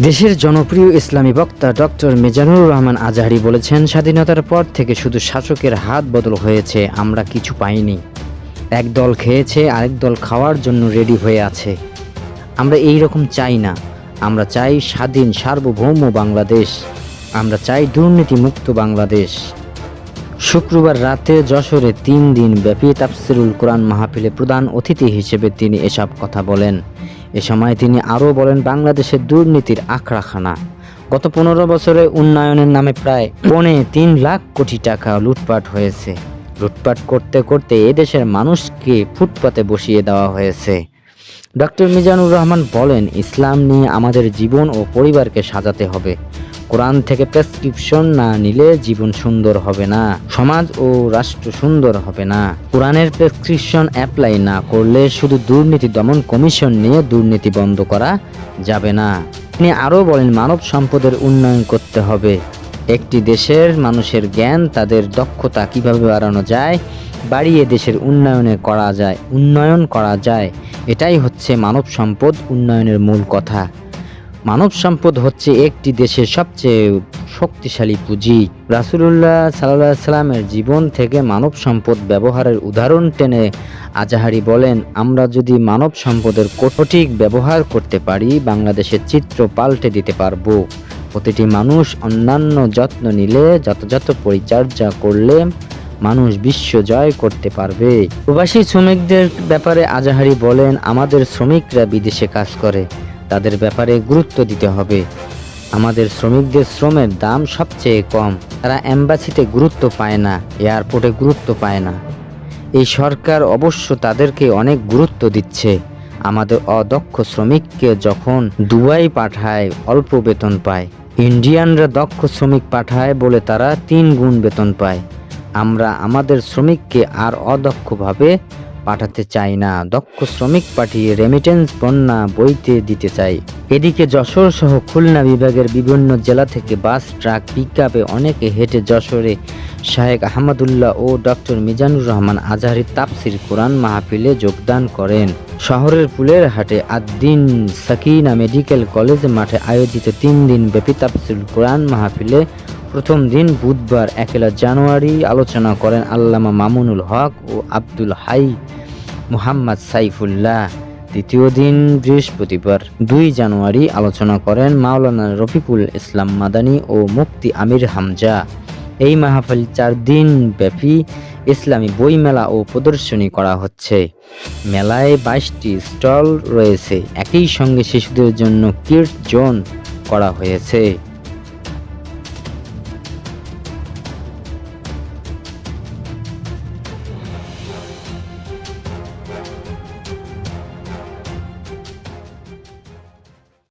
দেশের জনপ্রিয় ইসলামী বক্তা ডক্টর মেজানুর রহমান আজহারি বলেছেন, স্বাধীনতার পর থেকে শুধু শাসকের হাত বদল হয়েছে, আমরা কিছু পাইনি। এক দল খেয়েছে, আরেক দল খাওয়ার জন্য রেডি হয়ে আছে। আমরা এই রকম চাই না। আমরা চাই স্বাধীন, সার্বভৌম বাংলাদেশ। আমরা চাই দুর্নীতিমুক্ত বাংলাদেশ। শুক্রবার রাতে যশোরে তিন দিন ব্যাপী তাফসিরুল কোরআন মাহফিলে প্রধান অতিথি হিসেবে তিনি এসব কথা বলেন। এ সময় তিনি আরও বলেন, বাংলাদেশের দুর্নীতির আখড়াখানা। গত পনেরো বছরে উন্নয়নের নামে প্রায় পৌনে তিন লাখ কোটি টাকা লুটপাট হয়েছে। লুটপাট করতে করতে এদেশের মানুষকে ফুটপাতে বসিয়ে দেওয়া হয়েছে। ডক্টর মিজানুর রহমান বলেন, ইসলাম নিয়ে আমাদের জীবন ও পরিবারকে সাজাতে হবে। কোরআন থেকে প্রেসক্রিপশন না নিলে জীবন সুন্দর হবে না, সমাজ ও রাষ্ট্র সুন্দর হবে না। কোরআনের প্রেসক্রিপশন অ্যাপ্লাই না করলে শুধু দুর্নীতি দমন কমিশন নিয়ে দুর্নীতি বন্ধ করা যাবে না। তিনি আরও বলেন, মানব সম্পদের উন্নয়ন করতে হবে। একটি দেশের মানুষের জ্ঞান, তাদের দক্ষতা কীভাবে বাড়ানো যায়, বাড়িয়ে দেশের উন্নয়নে করা যায়, উন্নয়ন করা যায়, এটাই হচ্ছে মানব সম্পদ উন্নয়নের মূল কথা। মানব সম্পদ হচ্ছে একটি দেশের সবচেয়ে শক্তিশালী পুঁজি। রাসুলুল্লাহ সাল্লাহ সাল্লামের জীবন থেকে মানব সম্পদ ব্যবহারের উদাহরণ টেনে আজাহারি বলেন, আমরা যদি মানব সম্পদের সঠিক ব্যবহার করতে পারি, বাংলাদেশের চিত্র পাল্টে দিতে পারব। প্রতিটি মানুষ অন্যান্য যত্ন নিলে যথাযথ পরিচর্যা করলে মানুষ বিশ্ব জয় করতে পারবে। প্রবাসী শ্রমিকদের ব্যাপারে আজাহারি বলেন, আমাদের শ্রমিকরা বিদেশে কাজ করে। তাদের ব্যাপারে গুরুত্ব দিতে হবে। আমাদের শ্রমিকদের শ্রমের দাম সবচেয়ে কম। তারা অ্যাম্বাসিতে গুরুত্ব পায় না, এয়ারপোর্টে গুরুত্ব পায় না। এই সরকার অবশ্য তাদেরকে অনেক গুরুত্ব দিচ্ছে। আমাদের অদক্ষ শ্রমিককে যখন দুবাই পাঠায়, অল্প বেতন পায়। ইন্ডিয়ানরা দক্ষ শ্রমিক পাঠায় বলে তারা তিন গুণ বেতন পায়। আমরা আমাদের শ্রমিককে আর অদক্ষভাবে পাঠাতে চাই না। দক্ষ শ্রমিক পাঠিয়ে রেমিটেন্স বন্যা বইতে দিতে চাই। এদিকে যশোর সহ খুলনা বিভাগের বিভিন্ন জেলা থেকে বাস, ট্রাক পিকআপে অনেকে হেঁটে যশোরে। শাহেক আহমদুল্লাহ ও ডক্টর মিজানুর রহমান আজহারি তাপসির কোরআন মাহফিলে যোগদান করেন। শহরের ফুলের হাটে আদ্দিন সাকিনা মেডিকেল কলেজ মাঠে আয়োজিত তিন দিন ব্যাপী তাপসির কোরআন মাহফিলে প্রথম দিন বুধবার একেলা জানুয়ারি আলোচনা করেন আল্লামা মামুনুল হক ও আব্দুল হাই মুহাম্মদ সাইফুল্লাহ। দ্বিতীয় দিন বৃহস্পতিবার দুই জানুয়ারি আলোচনা করেন মাওলানা রফিকুল ইসলাম মাদানী ও মুফতি আমির হামজা। এই মাহফিল চার দিন ব্যাপী ইসলামী বইমেলা ও প্রদর্শনী করা হচ্ছে। মেলায় বাইশটি স্টল রয়েছে। একই সঙ্গে শিশুদের জন্য কিডস জোন করা হয়েছে।